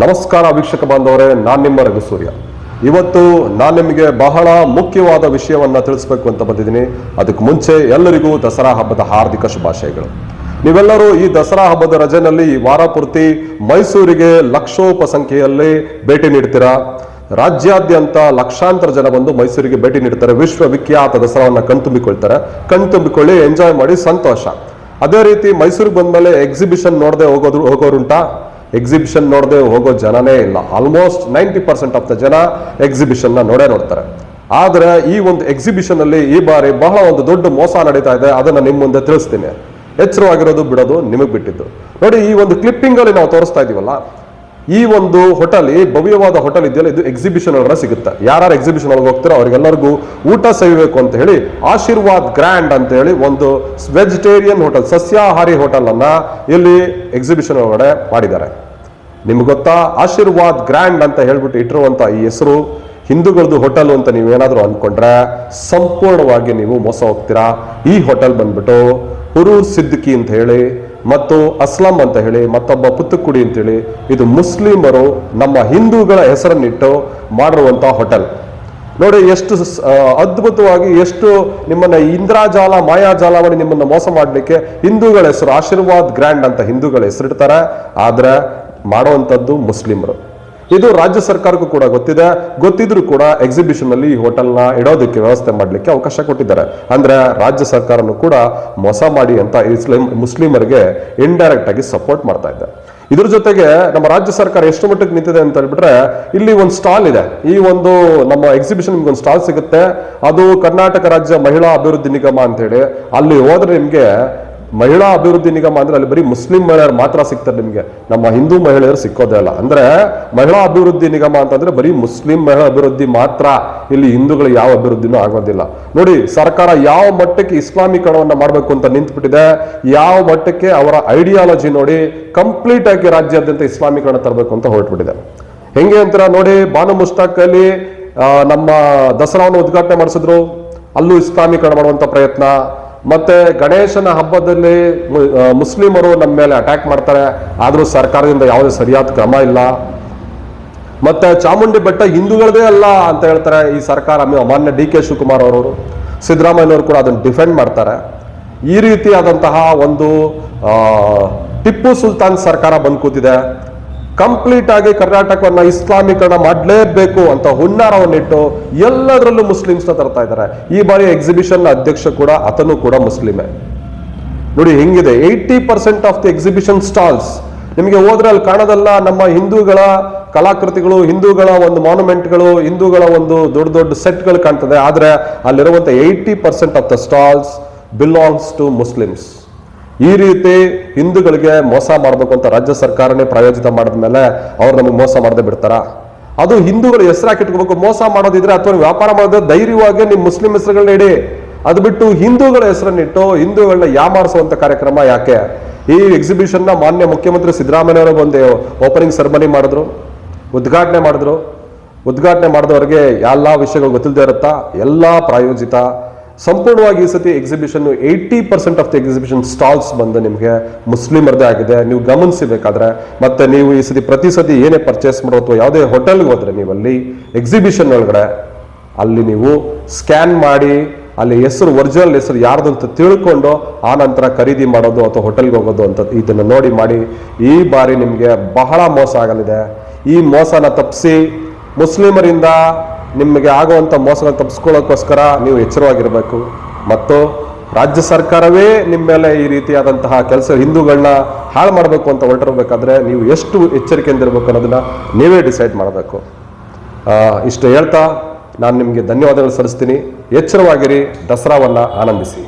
ನಮಸ್ಕಾರ ವೀಕ್ಷಕ ಬಾಂಧವರೇ, ನಾನು ನಿಮ್ಮ ರಘುಸೂರ್ಯ ಇವತ್ತು ನಾನು ನಿಮಗೆ ಬಹಳ ಮುಖ್ಯವಾದ ವಿಷಯವನ್ನ ತಿಳಿಸ್ಬೇಕು ಅಂತ ಬಂದಿದ್ದೀನಿ. ಅದಕ್ಕೆ ಮುಂಚೆ ಎಲ್ಲರಿಗೂ ದಸರಾ ಹಬ್ಬದ ಹಾರ್ದಿಕ ಶುಭಾಶಯಗಳು. ನೀವೆಲ್ಲರೂ ಈ ದಸರಾ ಹಬ್ಬದ ರಜೆನಲ್ಲಿ ಈ ವಾರ ಪೂರ್ತಿ ಮೈಸೂರಿಗೆ ಲಕ್ಷೋಪ ಸಂಖ್ಯೆಯಲ್ಲಿ ಭೇಟಿ ನೀಡ್ತೀರಾ? ರಾಜ್ಯಾದ್ಯಂತ ಲಕ್ಷಾಂತರ ಜನ ಬಂದು ಮೈಸೂರಿಗೆ ಭೇಟಿ ನೀಡ್ತಾರೆ. ವಿಶ್ವವಿಖ್ಯಾತ ದಸರಾವನ್ನ ಕಣ್ತುಂಬಿಕೊಳ್ತಾರೆ ಕಣ್ತುಂಬಿಕೊಳ್ಳಿ ಎಂಜಾಯ್ ಮಾಡಿ, ಸಂತೋಷ. ಅದೇ ರೀತಿ ಮೈಸೂರಿಗೆ ಬಂದ ಮೇಲೆ ಎಕ್ಸಿಬಿಷನ್ ನೋಡದೆ ಹೋಗೋದು ಹೋಗೋರುಂಟಾ ಎಕ್ಸಿಬಿಷನ್ ನೋಡದೆ ಹೋಗೋ ಜನನೇ ಇಲ್ಲ. Almost ninety percent of the ಜನ ಎಕ್ಸಿಬಿಷನ್ನ ನೋಡೇ ನೋಡ್ತಾರೆ. ಆದರೆ ಈ ಒಂದು ಎಕ್ಸಿಬಿಷನ್ ಅಲ್ಲಿ ಈ ಬಾರಿ ಬಹಳ ಒಂದು ದೊಡ್ಡ ಮೋಸ ನಡೀತಾ ಇದೆ. ಅದನ್ನ ನಿಮ್ಮ ಮುಂದೆ ತಿಳಿಸ್ತೀನಿ. ಎಚ್ಚರವಾಗಿರೋದು ಬಿಡೋದು ನಿಮಗೆ ಬಿಟ್ಟಿದ್ದು. ನೋಡಿ ಈ ಒಂದು ಕ್ಲಿಪ್ಪಿಂಗ್ ಅಲ್ಲಿ ನಾವು ತೋರಿಸ್ತಾ ಇದೀವಲ್ಲ ಈ ಒಂದು ಹೋಟೆಲ್ ಈ ಭವ್ಯವಾದ ಹೋಟೆಲ್ ಇದೆಯಲ್ಲ, ಇದು ಎಕ್ಸಿಬಿಷನ್ ಒಳಗಡೆ ಸಿಗುತ್ತೆ. ಯಾರು ಎಕ್ಸಿಬಿಷನ್ ಒಳಗೆ ಹೋಗ್ತಾರೋ ಅವರಿಗೆಲ್ಲರಿಗೂ ಊಟ ಸವಿಬೇಕು ಅಂತ ಹೇಳಿ ಆಶೀರ್ವಾದ್ ಗ್ರ್ಯಾಂಡ್ ಅಂತ ಹೇಳಿ ಒಂದು ವೆಜಿಟೇರಿಯನ್ ಹೋಟೆಲ್ ಸಸ್ಯಾಹಾರಿ ಹೋಟೆಲ್ ಅನ್ನ ಇಲ್ಲಿ ಎಕ್ಸಿಬಿಷನ್ ಒಳಗಡೆ ಮಾಡಿದ್ದಾರೆ. ನಿಮ್ಗೆ ಗೊತ್ತಾ? ಆಶೀರ್ವಾದ್ ಗ್ರ್ಯಾಂಡ್ ಅಂತ ಹೇಳ್ಬಿಟ್ಟು ಇಟ್ಟಿರುವಂತ ಈ ಹೆಸರು ಹಿಂದೂಗಳದ್ದು ಹೋಟೆಲ್ ಅಂತ ನೀವೇನಾದ್ರೂ ಅನ್ಕೊಂಡ್ರೆ ಸಂಪೂರ್ಣವಾಗಿ ನೀವು ಮೋಸ ಹೋಗ್ತೀರಾ? ಈ ಹೋಟೆಲ್ ಬಂದ್ಬಿಟ್ಟು ಹುರೂರ್ ಸಿದ್ದಿಕಿ ಅಂತ ಹೇಳಿ ಮತ್ತು ಅಸ್ಲಂ ಅಂತ ಹೇಳಿ ಮತ್ತೊಬ್ಬ ಪುತ್ತುಕುಡಿ ಅಂತ ಹೇಳಿ ಇದು ಮುಸ್ಲಿಮರು ನಮ್ಮ ಹಿಂದೂಗಳ ಹೆಸರನ್ನಿಟ್ಟು ಮಾಡಿರುವಂಥ ಹೋಟೆಲ್. ನೋಡಿ ಎಷ್ಟು ಅದ್ಭುತವಾಗಿ ಎಷ್ಟು ನಿಮ್ಮನ್ನ ಇಂದ್ರಾಜಾಲ ಮಾಯಾಜಾಲ ಮಾಡಿ ನಿಮ್ಮನ್ನ ಮೋಸ ಮಾಡಲಿಕ್ಕೆ ಹಿಂದೂಗಳ ಹೆಸರು ಆಶೀರ್ವಾದ್ ಗ್ರ್ಯಾಂಡ್ ಅಂತ ಹಿಂದೂಗಳ ಹೆಸರಿಡ್ತಾರೆ. ಆದರೆ ಮಾಡುವಂಥದ್ದು ಮುಸ್ಲಿಮರು. ಇದು ರಾಜ್ಯ ಸರ್ಕಾರಕ್ಕೂ ಕೂಡ ಗೊತ್ತಿದೆ. ಗೊತ್ತಿದ್ರು ಕೂಡ ಎಕ್ಸಿಬಿಷನ್ ಅಲ್ಲಿ ಈ ಹೋಟೆಲ್ನ ಇಡೋದಕ್ಕೆ ವ್ಯವಸ್ಥೆ ಮಾಡಲಿಕ್ಕೆ ಅವಕಾಶ ಕೊಟ್ಟಿದ್ದಾರೆ. ಅಂದ್ರೆ ರಾಜ್ಯ ಸರ್ಕಾರನು ಕೂಡ ಮೋಸ ಮಾಡಿ ಅಂತ ಇಸ್ಲಿಂ ಮುಸ್ಲಿಮರಿಗೆ ಇಂಡೈರೆಕ್ಟ್ ಆಗಿ ಸಪೋರ್ಟ್ ಮಾಡ್ತಾ ಇದೆ ಇದ್ರ ಜೊತೆಗೆ ನಮ್ಮ ರಾಜ್ಯ ಸರ್ಕಾರ ಎಷ್ಟು ಮಟ್ಟಕ್ಕೆ ನಿಂತಿದೆ ಅಂತ ಹೇಳ್ಬಿಟ್ರೆ, ಇಲ್ಲಿ ಒಂದು ಸ್ಟಾಲ್ ಇದೆ. ಈ ಒಂದು ನಮ್ಮ ಎಕ್ಸಿಬಿಷನ್ ನಿಮ್ಗೆ ಒಂದು ಸ್ಟಾಲ್ ಸಿಗುತ್ತೆ. ಅದು ಕರ್ನಾಟಕ ರಾಜ್ಯ ಮಹಿಳಾ ಅಭಿವೃದ್ಧಿ ನಿಗಮ ಅಂತ ಹೇಳಿ. ಅಲ್ಲಿ ಹೋದ್ರೆ ನಿಮ್ಗೆ ಮಹಿಳಾ ಅಭಿವೃದ್ಧಿ ನಿಗಮ ಅಂದ್ರೆ ಅಲ್ಲಿ ಬರೀ ಮುಸ್ಲಿಂ ಮಹಿಳೆಯರು ಮಾತ್ರ ಸಿಗ್ತಾರೆ ನಿಮಗೆ. ನಮ್ಮ ಹಿಂದೂ ಮಹಿಳೆಯರು ಸಿಕ್ಕೋದೇ ಇಲ್ಲ. ಅಂದ್ರೆ ಮಹಿಳಾ ಅಭಿವೃದ್ಧಿ ನಿಗಮ ಅಂತಂದ್ರೆ ಬರೀ ಮುಸ್ಲಿಂ ಮಹಿಳಾ ಅಭಿವೃದ್ಧಿ ಮಾತ್ರ ಇಲ್ಲಿ ಹಿಂದೂಗಳು ಯಾವ ಅಭಿವೃದ್ಧಿನೂ ಆಗೋದಿಲ್ಲ. ನೋಡಿ, ಸರ್ಕಾರ ಯಾವ ಮಟ್ಟಕ್ಕೆ ಇಸ್ಲಾಮೀಕರಣವನ್ನು ಮಾಡಬೇಕು ಅಂತ ನಿಂತ್ಬಿಟ್ಟಿದೆ, ಯಾವ ಮಟ್ಟಕ್ಕೆ ಅವರ ಐಡಿಯಾಲಜಿ ನೋಡಿ ಕಂಪ್ಲೀಟ್ ಆಗಿ ರಾಜ್ಯಾದ್ಯಂತ ಇಸ್ಲಾಮೀಕರಣ ತರಬೇಕು ಅಂತ ಹೊರಟ್ಬಿಟ್ಟಿದೆ. ಹೆಂಗೆ ಅಂತೀರ ನೋಡಿ ಬಾನು ಮುಸ್ತಾಕ್ ಅಲ್ಲಿ ನಮ್ಮ ದಸರಾವನ್ನು ಉದ್ಘಾಟನೆ ಮಾಡಿಸಿದ್ರು. ಅಲ್ಲೂ ಇಸ್ಲಾಮೀಕರಣ ಮಾಡುವಂತ ಪ್ರಯತ್ನ. ಮತ್ತೆ ಗಣೇಶನ ಹಬ್ಬದಲ್ಲಿ ಮುಸ್ಲಿಮರು ನಮ್ಮ ಮೇಲೆ ಅಟ್ಯಾಕ್ ಮಾಡ್ತಾರೆ. ಆದರೂ ಸರ್ಕಾರದಿಂದ ಯಾವುದೇ ಸರಿಯಾದ ಕ್ರಮ ಇಲ್ಲ. ಮತ್ತೆ ಚಾಮುಂಡಿ ಬೆಟ್ಟ ಹಿಂದೂಗಳದೇ ಅಲ್ಲ ಅಂತ ಹೇಳ್ತಾರೆ ಈ ಸರ್ಕಾರ ಮಾನ್ಯ ಡಿ ಕೆ ಶಿವಕುಮಾರ್ ಅವರು ಸಿದ್ದರಾಮಯ್ಯನವರು ಕೂಡ ಅದನ್ನು ಡಿಫೆಂಡ್ ಮಾಡ್ತಾರೆ. ಈ ರೀತಿಯಾದಂತಹ ಒಂದು ಟಿಪ್ಪು ಸುಲ್ತಾನ್ ಸರ್ಕಾರ ಬಂದು ಕೂತಿದೆ. ಕಂಪ್ಲೀಟ್ ಆಗಿ ಕರ್ನಾಟಕವನ್ನ ಇಸ್ಲಾಮೀಕರಣ ಮಾಡಲೇಬೇಕು ಅಂತ ಹುನ್ನಾರವನ್ನಿಟ್ಟು ಎಲ್ಲದರಲ್ಲೂ ಮುಸ್ಲಿಮ್ಸ್ನ ತರ್ತಾ ಇದ್ದಾರೆ. ಈ ಬಾರಿ ಎಕ್ಸಿಬಿಷನ್ ಅಧ್ಯಕ್ಷ ಕೂಡ ಆತನು ಕೂಡ ಮುಸ್ಲಿಮೇ. ನೋಡಿ, ಹೆಂಗಿದೆ. Eighty percent of the exhibition stalls ನಿಮಗೆ ಹೋದ್ರೆ ಅಲ್ಲಿ ಕಾಣೋದಲ್ಲ, ನಮ್ಮ ಹಿಂದೂಗಳ ಕಲಾಕೃತಿಗಳು, ಹಿಂದೂಗಳ ಒಂದು ಮಾನ್ಯುಮೆಂಟ್ಗಳು ಹಿಂದೂಗಳ ಒಂದು ದೊಡ್ಡ ದೊಡ್ಡ ಸೆಟ್ಗಳು ಕಾಣ್ತದೆ. ಆದರೆ ಅಲ್ಲಿರುವಂಥ eighty percent of the stalls belongs to Muslims ಈ ರೀತಿ ಹಿಂದೂಗಳಿಗೆ ಮೋಸ ಮಾಡಬೇಕು ಅಂತ ರಾಜ್ಯ ಸರ್ಕಾರನೇ ಪ್ರಾಯೋಜಿತ ಮಾಡಿದ ಮೇಲೆ ಅವ್ರು ನಮಗೆ ಮೋಸ ಮಾಡದೆ ಬಿಡ್ತಾರ? ಅದು ಹಿಂದೂಗಳ ಹೆಸರು ಹಾಕಿಟ್ಕೋಬೇಕು ಮೋಸ ಮಾಡೋದಿದ್ರೆ ಅಥವಾ ವ್ಯಾಪಾರ ಮಾಡೋದ್ರೆ ಧೈರ್ಯವಾಗಿ ನಿಮ್ಮ ಮುಸ್ಲಿಂ ಹೆಸರುಗಳನ್ನ ಇಡಿ. ಅದು ಬಿಟ್ಟು ಹಿಂದೂಗಳ ಹೆಸರನ್ನಿಟ್ಟು ಹಿಂದೂಗಳನ್ನ ಯಾಮಾರಿಸುವಂತ ಕಾರ್ಯಕ್ರಮ ಯಾಕೆ? ಈ ಎಕ್ಸಿಬಿಷನ್ನ ಮಾನ್ಯ ಮುಖ್ಯಮಂತ್ರಿ ಸಿದ್ದರಾಮಯ್ಯವರು ಬಂದು ಓಪನಿಂಗ್ ಸೆರೆಮನಿ ಮಾಡಿದ್ರು. ಉದ್ಘಾಟನೆ ಮಾಡಿದ್ರು. ಉದ್ಘಾಟನೆ ಮಾಡಿದವರಿಗೆ ಎಲ್ಲ ವಿಷಯಗಳು ಗೊತ್ತಿಲ್ಲದೆ ಇರುತ್ತಾ? ಎಲ್ಲ ಪ್ರಾಯೋಜಿತ. ಸಂಪೂರ್ಣವಾಗಿ ಈ ಸತಿ exhibition eighty percent of the exhibition stalls ಬಂದು ನಿಮಗೆ ಮುಸ್ಲಿಮರದೇ ಆಗಿದೆ. ನೀವು ಗಮನಿಸಬೇಕಾದ್ರೆ ಮತ್ತೆ ನೀವು ಈ ಸತಿ ಪ್ರತಿ ಸತಿ ಏನೇ ಪರ್ಚೇಸ್ ಮಾಡೋ ಅಥವಾ ಯಾವುದೇ ಹೋಟೆಲ್ಗೆ ಹೋದ್ರೆ ನೀವು ಅಲ್ಲಿ ಎಕ್ಸಿಬಿಷನ್ ಒಳಗಡೆ ಅಲ್ಲಿ ನೀವು ಸ್ಕ್ಯಾನ್ ಮಾಡಿ, ಅಲ್ಲಿ ಹೆಸರು ಒರಿಜಿನಲ್ ಹೆಸರು ಯಾರ್ದು ಅಂತ ತಿಳ್ಕೊಂಡು ಆ ನಂತರ ಖರೀದಿ ಮಾಡೋದು ಅಥವಾ ಹೋಟೆಲ್ಗೆ ಹೋಗೋದು ಅಂತ ಇದನ್ನು ನೋಡಿ ಮಾಡಿ. ಈ ಬಾರಿ ನಿಮಗೆ ಬಹಳ ಮೋಸ ಆಗಲಿದೆ. ಈ ಮೋಸನ ತಪ್ಪಿಸಿ ಮುಸ್ಲಿಮರಿಂದ ನಿಮಗೆ ಆಗುವಂಥ ಮೋಸಗಳನ್ನು ತಪ್ಪಿಸ್ಕೊಳ್ಳೋಕ್ಕೋಸ್ಕರ ನೀವು ಎಚ್ಚರವಾಗಿರಬೇಕು. ಮತ್ತು ರಾಜ್ಯ ಸರ್ಕಾರವೇ ನಿಮ್ಮ ಮೇಲೆ ಈ ರೀತಿಯಾದಂತಹ ಕೆಲಸ ಹಿಂದೂಗಳನ್ನ ಹಾಳು ಮಾಡಬೇಕು ಅಂತ ಹೊರಟಿರಬೇಕಾದ್ರೆ ನೀವು ಎಷ್ಟು ಎಚ್ಚರಿಕೆಯಿಂದ ಇರಬೇಕು ಅನ್ನೋದನ್ನ ನೀವೇ ಡಿಸೈಡ್ ಮಾಡಬೇಕು. ಇಷ್ಟು ಹೇಳ್ತಾ, ನಾನು ನಿಮಗೆ ಧನ್ಯವಾದಗಳು ಸಲ್ಲಿಸ್ತೀನಿ. ಎಚ್ಚರವಾಗಿರಿ, ದಸರಾವನ್ನು ಆನಂದಿಸಿ.